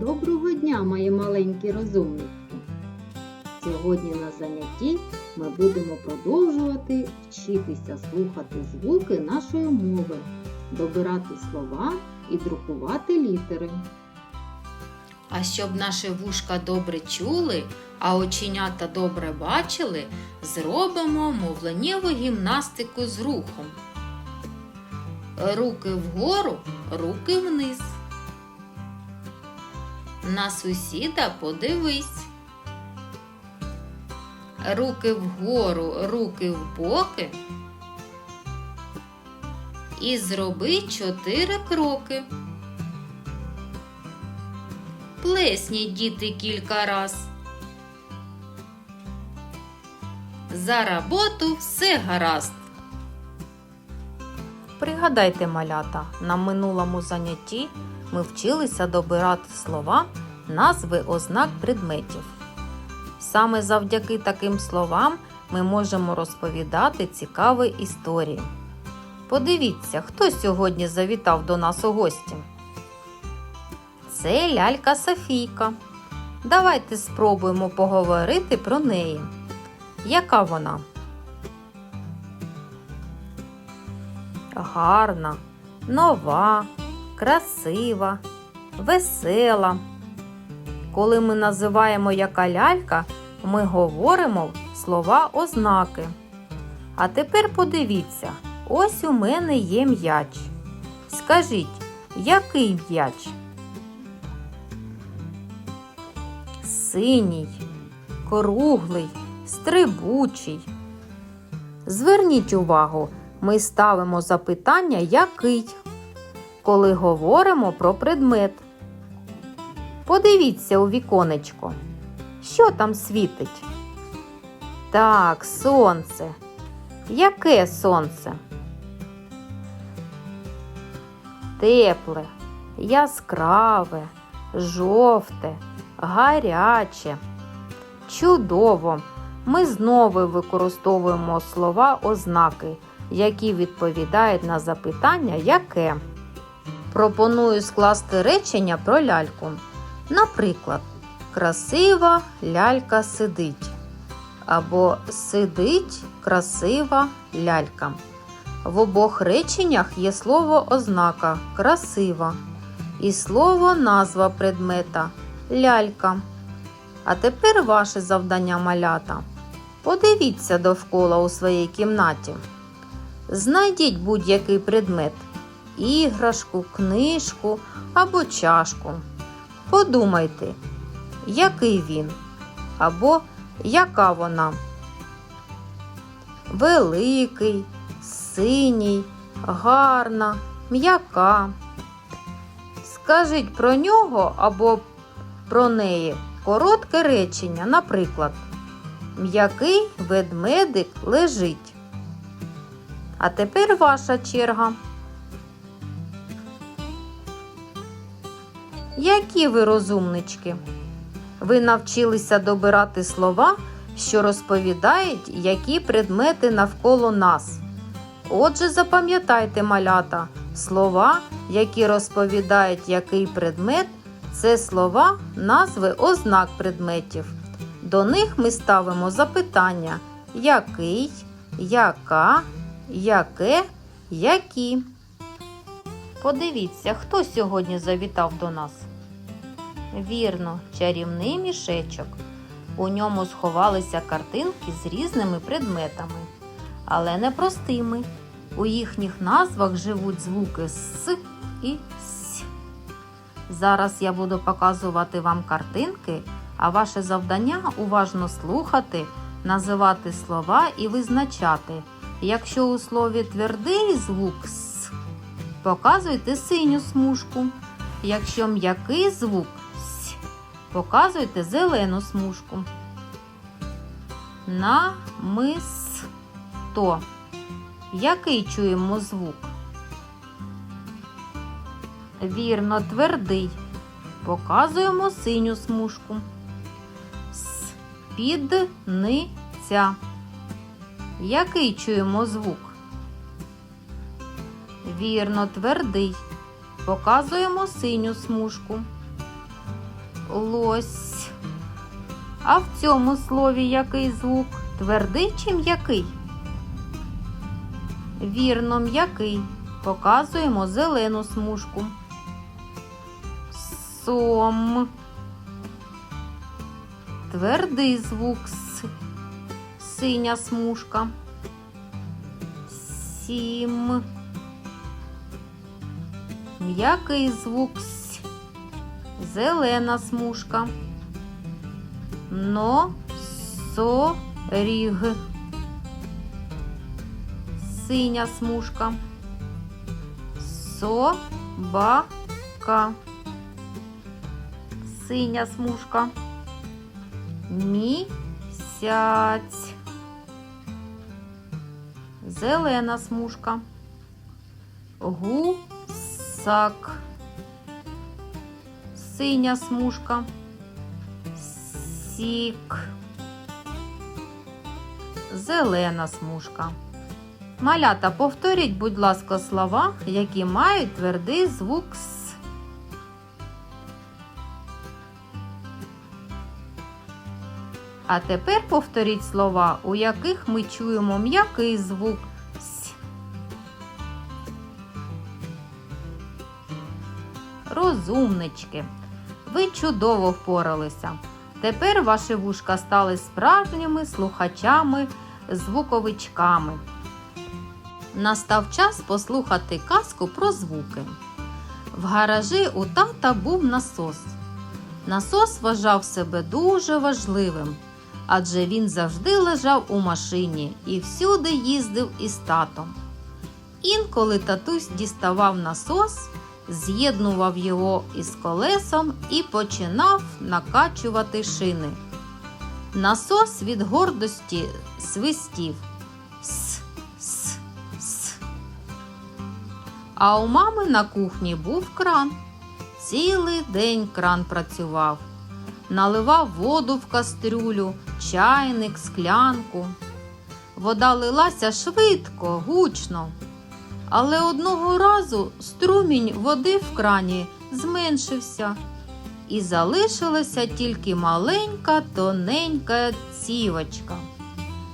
Доброго дня, мої маленькі розумники! Сьогодні на занятті ми будемо продовжувати вчитися слухати звуки нашої мови, добирати слова і друкувати літери. А щоб наші вушка добре чули, а оченята добре бачили, зробимо мовленнєву гімнастику з рухом. Руки вгору, руки вниз. На сусіда подивись. Руки вгору, руки в боки. І зроби чотири кроки. Плесніть діти кілька раз. За роботу все гаразд. Пригадайте, малята, на минулому занятті ми вчилися добирати слова, назви ознак предметів. Саме завдяки таким словам ми можемо розповідати цікаві історії. Подивіться, хто сьогодні завітав до нас у гості. Це лялька Софійка. Давайте спробуємо поговорити про неї. Яка вона? гарна, нова, красива, весела. Коли ми називаємо яка лялька, ми говоримо слова ознаки. А тепер подивіться, ось у мене є м'яч. Скажіть, який м'яч? Синій, круглий, стрибучий. Зверніть увагу, ми ставимо запитання який, коли говоримо про предмет. Подивіться у віконечко. Що там світить? Так, сонце. Яке сонце? Тепле, яскраве, жовте, гаряче. Чудово! Ми знову використовуємо слова ознаки, які відповідають на запитання яке. Пропоную скласти речення про ляльку. Наприклад, красива лялька сидить. Або сидить красива лялька. В обох реченнях є слово ознака красива і слово назва предмета лялька. А тепер ваше завдання малята. Подивіться довкола у своїй кімнаті. Знайдіть будь-який предмет іграшку, книжку або чашку. Подумайте, який він або яка вона. Великий, синій, гарна, м'яка. Скажіть про нього або про неї коротке речення, наприклад, м'який ведмедик лежить. А тепер ваша черга. Які ви розумнички? Ви навчилися добирати слова, що розповідають, які предмети навколо нас. Отже, запам'ятайте малята, слова, які розповідають, який предмет, це слова, назви ознак предметів. До них ми ставимо запитання який, яка, яке, які. Подивіться, хто сьогодні завітав до нас. Вірно, чарівний мішечок. У ньому сховалися картинки з різними предметами, але не простими. У їхніх назвах живуть звуки С і С. Зараз я буду показувати вам картинки, а ваше завдання уважно слухати, називати слова і визначати. Якщо у слові твердий звук С, показуйте синю смужку. Якщо м'який звук показуйте зелену смужку. Намисто. Який чуємо звук? Вірно, твердий. Показуємо синю смужку. Спідниця. Який чуємо звук? Вірно, твердий. Показуємо синю смужку. Лось. А в цьому слові який звук? Твердий чи м'який? Вірно, м'який. Показуємо зелену смужку. Сом. Твердий звук С. Синя смужка. Сім. М'який звук С. Зелена смужка. Носоріг. Синя смужка. Собака. Синя смужка. Місяць. Зелена смужка. Гусак. Синя смужка. Сік. Зелена смужка. Малята, повторіть, будь ласка, слова, які мають твердий звук С. А тепер повторіть слова, у яких ми чуємо м'який звук С. Розумнички. Ви чудово впоралися. Тепер ваші вушка стали справжніми слухачами, звуковичками. Настав час послухати казку про звуки. В гаражі у тата був насос. Насос вважав себе дуже важливим, адже він завжди лежав у машині і всюди їздив із татом. Інколи татусь діставав насос, з'єднував його із колесом і починав накачувати шини. Насос від гордості свистів. С, с, с. А у мами на кухні був кран. Цілий день кран працював, наливав воду в кастрюлю, чайник, склянку. Вода лилася швидко, гучно. Але одного разу струмінь води в крані зменшився, і залишилася тільки маленька тоненька цівочка,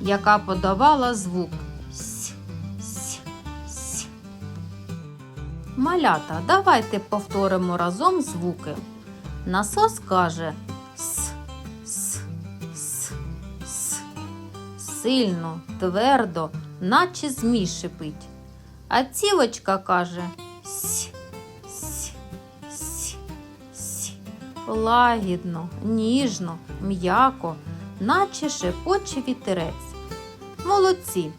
яка подавала звук с, с, с. Малята, давайте повторимо разом звуки. Насос каже с, с, с, с. Сильно, твердо, наче змій шипить. А цівочка каже с, с, с, с. Лагідно, ніжно, м'яко, наче шепоче вітерець. Молодці.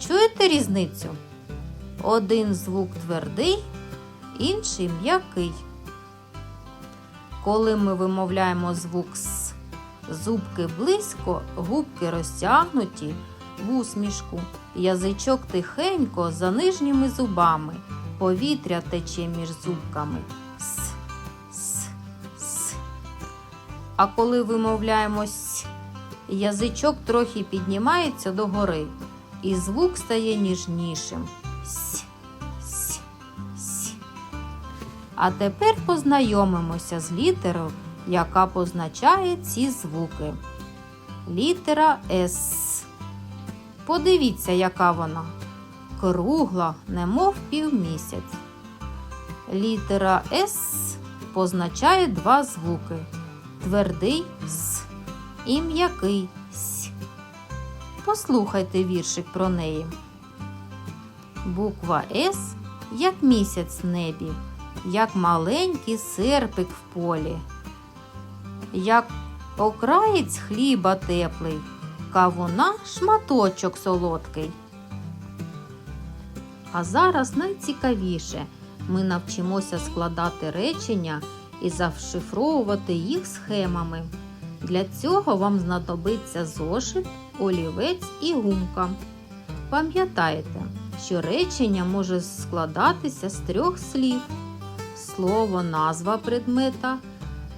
Чуєте різницю? Один звук твердий, інший м'який. Коли ми вимовляємо звук С, зубки близько, губки розтягнуті в усмішку, язичок тихенько за нижніми зубами, повітря тече між зубками. С, с, с. А коли вимовляємо С, язичок трохи піднімається догори, і звук стає ніжнішим. С, с, с. А тепер познайомимося з літерою, яка позначає ці звуки. Літера С. Подивіться, яка вона. Кругла, немов півмісяць. Літера С позначає два звуки: твердий С і м'який С. Послухайте віршик про неї. Буква С як місяць в небі, як маленький серпик в полі, як окраєць хліба теплий, кавуна шматочок солодкий. А зараз найцікавіше ми навчимося складати речення і зашифровувати їх схемами. Для цього вам знадобиться зошит, олівець і гумка. Пам'ятайте, що речення може складатися з трьох слів: слово назва предмета,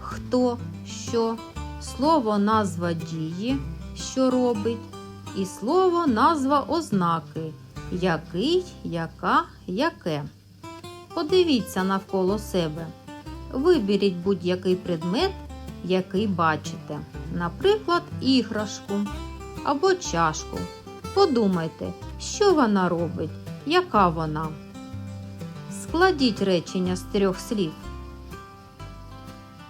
хто, що, слово назва дії, що робить, і слово назва ознаки, який, яка, яке. Подивіться навколо себе. Виберіть будь-який предмет який бачите, наприклад, іграшку або чашку. Подумайте, що вона робить, яка вона. Складіть речення з трьох слів.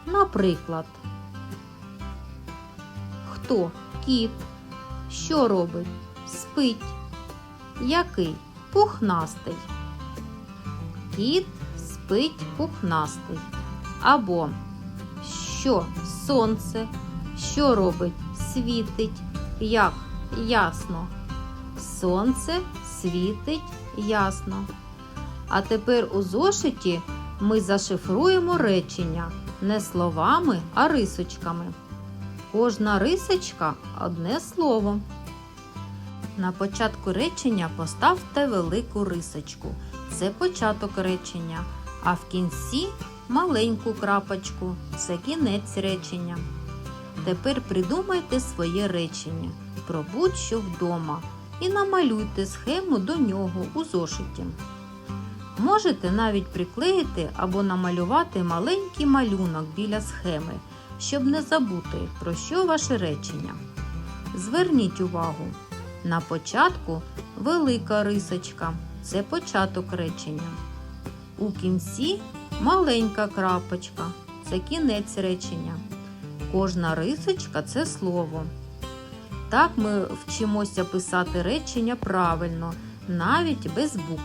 Наприклад, хто кіт, що робить, спить, який пухнастий. Кіт спить пухнастий. Або що сонце, що робить, світить, як ясно. Сонце світить ясно. А тепер у зошиті ми зашифруємо речення не словами, а рисочками. Кожна рисочка одне слово. На початку речення поставте велику рисочку. Це початок речення. А в кінці маленьку крапочку. Це кінець речення. Тепер придумайте своє речення про будь-що вдома і намалюйте схему до нього у зошиті. Можете навіть приклеїти або намалювати маленький малюнок біля схеми, щоб не забути, про що ваше речення. Зверніть увагу, на початку велика рисочка це початок речення. У кінці маленька крапочка це кінець речення. Кожна рисочка це слово. Так ми вчимося писати речення правильно, навіть без букв.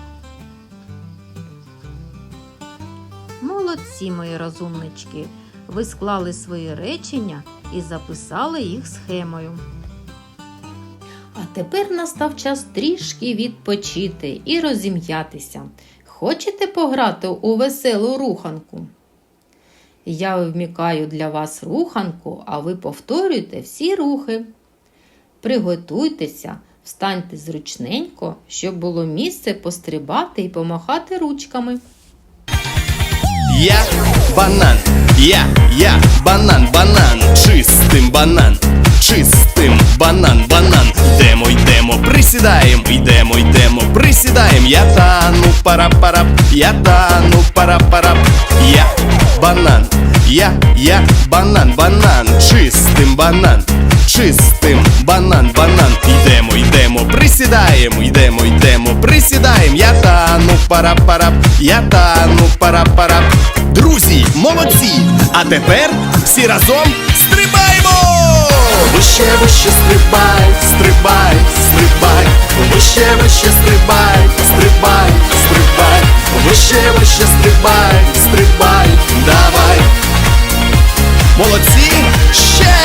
Молодці, мої розумнички! Ви склали свої речення і записали їх схемою. А тепер настав час трішки відпочити і розім'ятися. Хочете пограти у веселу руханку? Я вмікаю для вас руханку, а ви повторюйте всі рухи. Приготуйтеся, встаньте зручненько, щоб було місце пострибати і помахати ручками. Я банан, я, я банан, банан, чистим банан, чистим банан, банан. Йдемо, йдемо, присідаємо, йдемо, йдемо, присідаємо. Я тану пара-парап, я тану пара-парап. Я банан, я, я банан, банан, чистим банан, чистим банан, банан. Йдемо, йдемо, присідаємо, йдемо, йдемо, присідаємо. Я тану пара-парап, я тану пара-парап. Друзі, молодці! А тепер всі разом стрибаємо! Вище, вище стрибай, стрибай, стрибай, вище, вище стрибай, стрибай, стрибай, вище, вище стрибай, стрибай, давай. Молодці! Ще!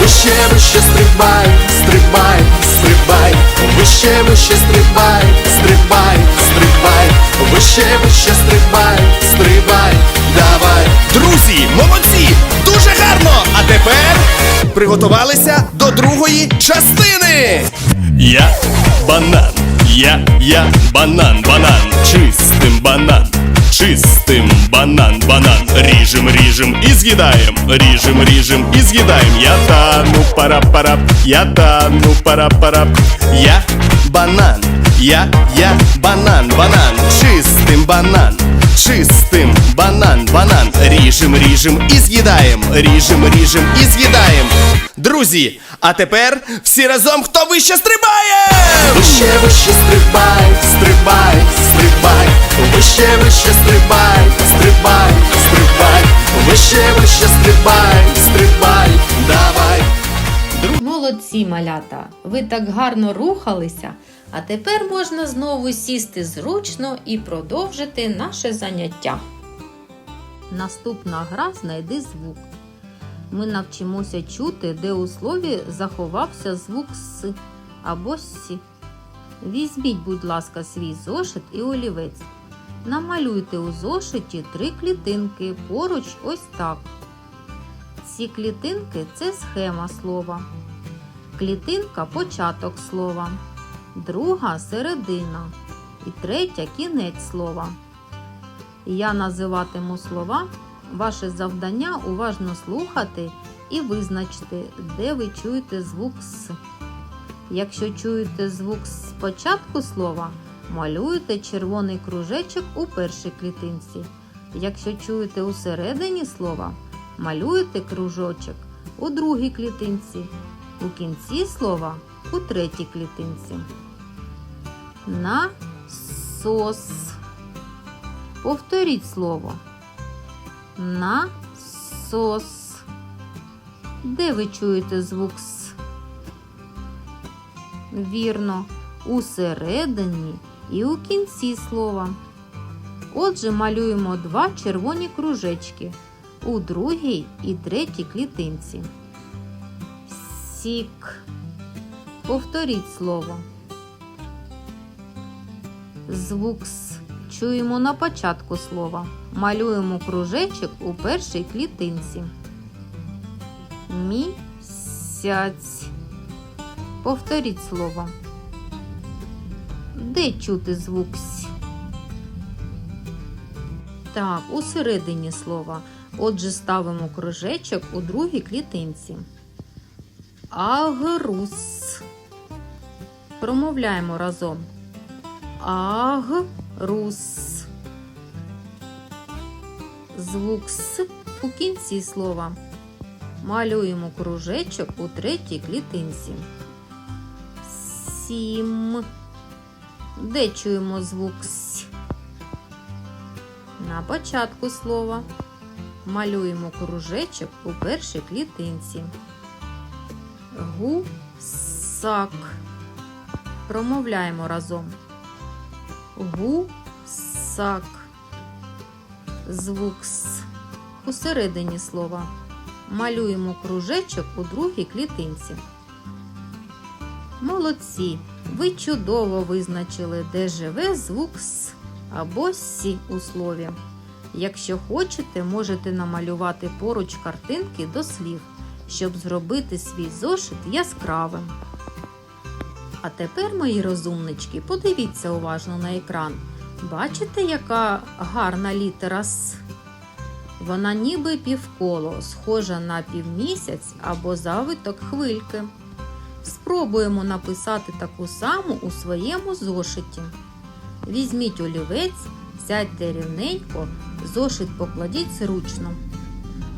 Вище, вище стрибай, стрибай, стрибай, вище, вище стрибай, стрибай, стрибай, вище, вище стрибай, стрибай, давай. Друзі, молодці! Дуже гарно! А тепер приготувалися до другої частини. Я банан, я, я банан, банан, чистим банан. Чистим банан, банан, ріжем, ріжем і з'їдаєм, ріжем, ріжем і з'їдаєм. Я тану пара-парап, я тану пара-парап. Я банан, я, я банан, банан, чистим банан, чистим банан, банан, ріжем, ріжем і з'їдаєм, ріжем, ріжем і з'їдаєм. Друзі, а тепер всі разом хто вище стрибає! Вище, вище стрибай, стрибай, стрибай, вище, вище стрибай, стрибай, стрибай, вище, вище стрибай, стрибай, давай. Молодці, малята! Ви так гарно рухалися, а тепер можна знову сісти зручно і продовжити наше заняття. Наступна гра знайди звук. Ми навчимося чути, де у слові заховався звук С або Сі. Візьміть, будь ласка, свій зошит і олівець. Намалюйте у зошиті три клітинки поруч ось так. Ці клітинки це схема слова. Клітинка початок слова, друга середина і третя кінець слова. Я називатиму слова. Ваше завдання уважно слухати і визначити, де ви чуєте звук С. Якщо чуєте звук з початку слова, малюєте червоний кружечок у першій клітинці. Якщо чуєте у середині слова, малюєте кружочок у другій клітинці, у кінці слова у третій клітинці. Насос. Повторіть слово. Насос. Де ви чуєте звук С? Вірно, усередині і у кінці слова. Отже, малюємо два червоні кружечки у другій і третій клітинці. Сік. Повторіть слово. Звук С чуємо на початку слова. Малюємо кружечок у першій клітинці. Місяць. Повторіть слово. Де чути звук С? Так, у середині слова. Отже, ставимо кружечок у другій клітинці. Агрус. Промовляємо разом. Агрус. Звук С у кінці слова. Малюємо кружечок у третій клітинці. Сім. Де чуємо звук С? На початку слова. Малюємо кружечок у першій клітинці. Гусак. Промовляємо разом. Гусак. Звук С у середині слова. Малюємо кружечок у другій клітинці. Молодці! Ви чудово визначили, де живе звук С або Сі у слові. Якщо хочете, можете намалювати поруч картинки до слів, щоб зробити свій зошит яскравим. А тепер, мої розумнички, подивіться уважно на екран. Бачите, яка гарна літера С? Вона ніби півколо, схожа на півмісяць або завиток хвильки. Спробуємо написати таку саму у своєму зошиті. Візьміть олівець, сядьте рівненько, зошит покладіть зручно.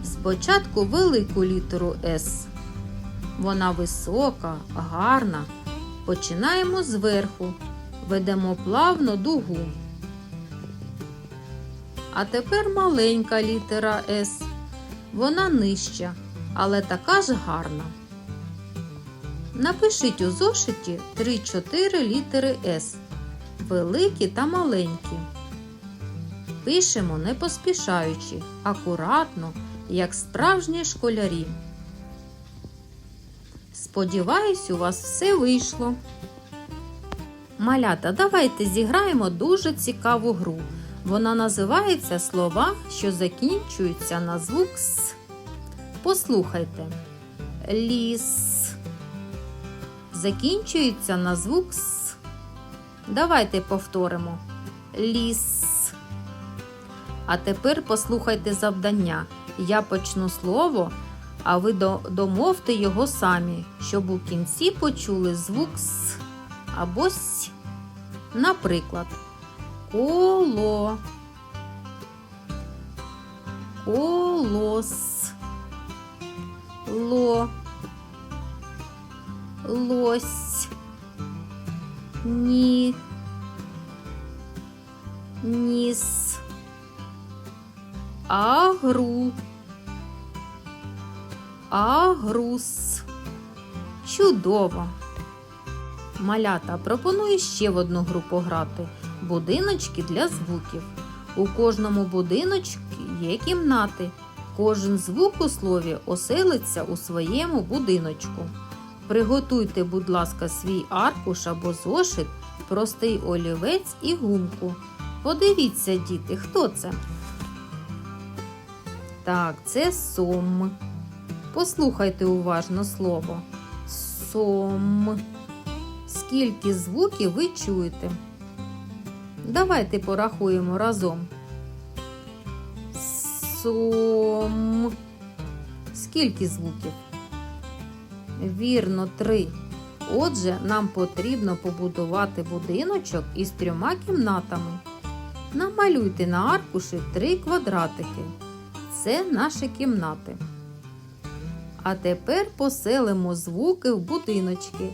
Спочатку велику літеру С. Вона висока, гарна. Починаємо зверху, ведемо плавно дугу. А тепер маленька літера С. Вона нижча, але така ж гарна. Напишіть у зошиті 3-4 літери С. Великі та маленькі. Пишемо не поспішаючи, акуратно, як справжні школярі. Сподіваюсь, у вас все вийшло. Малята, давайте зіграємо дуже цікаву гру. Вона називається Слова, що закінчуються на звук С. Послухайте. Ліс. Закінчується на звук С. Давайте повторимо. Ліс. А тепер послухайте завдання. Я почну слово, а ви домовте його самі, щоб у кінці почули звук С або С. Наприклад, коло, колос, ло, лось, ні, ніс, агру, агрус. Чудово! Малята пропоную ще в одну гру пограти будиночки для звуків. У кожному будиночку є кімнати. Кожен звук у слові оселиться у своєму будиночку. Приготуйте, будь ласка, свій аркуш або зошит, простий олівець і гумку. Подивіться, діти, хто це? Так, це сом. Послухайте уважно слово. Сом. Скільки звуків ви чуєте? Давайте порахуємо разом. Сом. Скільки звуків? Вірно, три. Отже, нам потрібно побудувати будиночок із трьома кімнатами. Намалюйте на аркуші три квадратики. це наші кімнати. А тепер поселимо звуки в будиночки.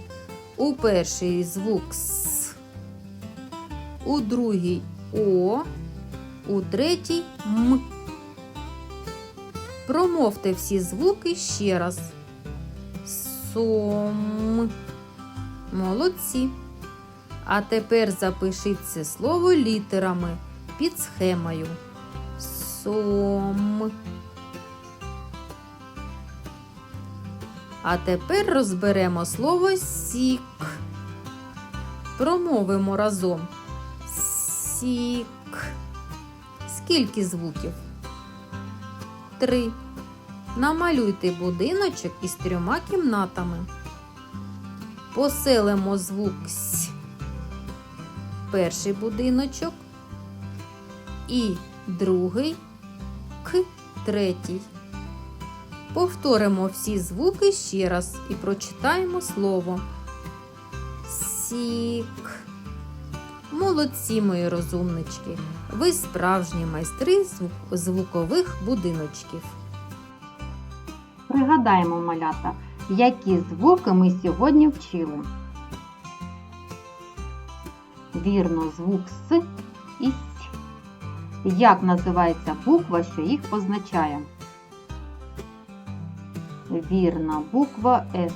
У перший звук С, у другий О, у третій М. Промовте всі звуки ще раз. Сом. Молодці. А тепер запишіть це слово літерами під схемою. Сом. А тепер розберемо слово сік. Промовимо разом. Сік. Скільки звуків? Три. Намалюйте будиночок із трьома кімнатами. Поселимо звук С. Перший будиночок і другий К третій. Повторимо всі звуки ще раз і прочитаємо слово Сік. Молодці, мої розумнички. Ви справжні майстри звукових будиночків. Пригадаємо, малята, які звуки ми сьогодні вчили. Вірно, звук С і С. Як називається буква, що їх позначає? Вірна буква С.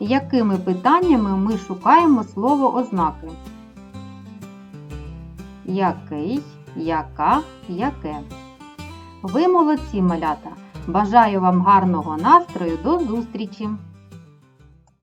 Якими питаннями ми шукаємо слово ознаки? Який, яка, яке? Ви молодці, малята! Бажаю вам гарного настрою. До зустрічі!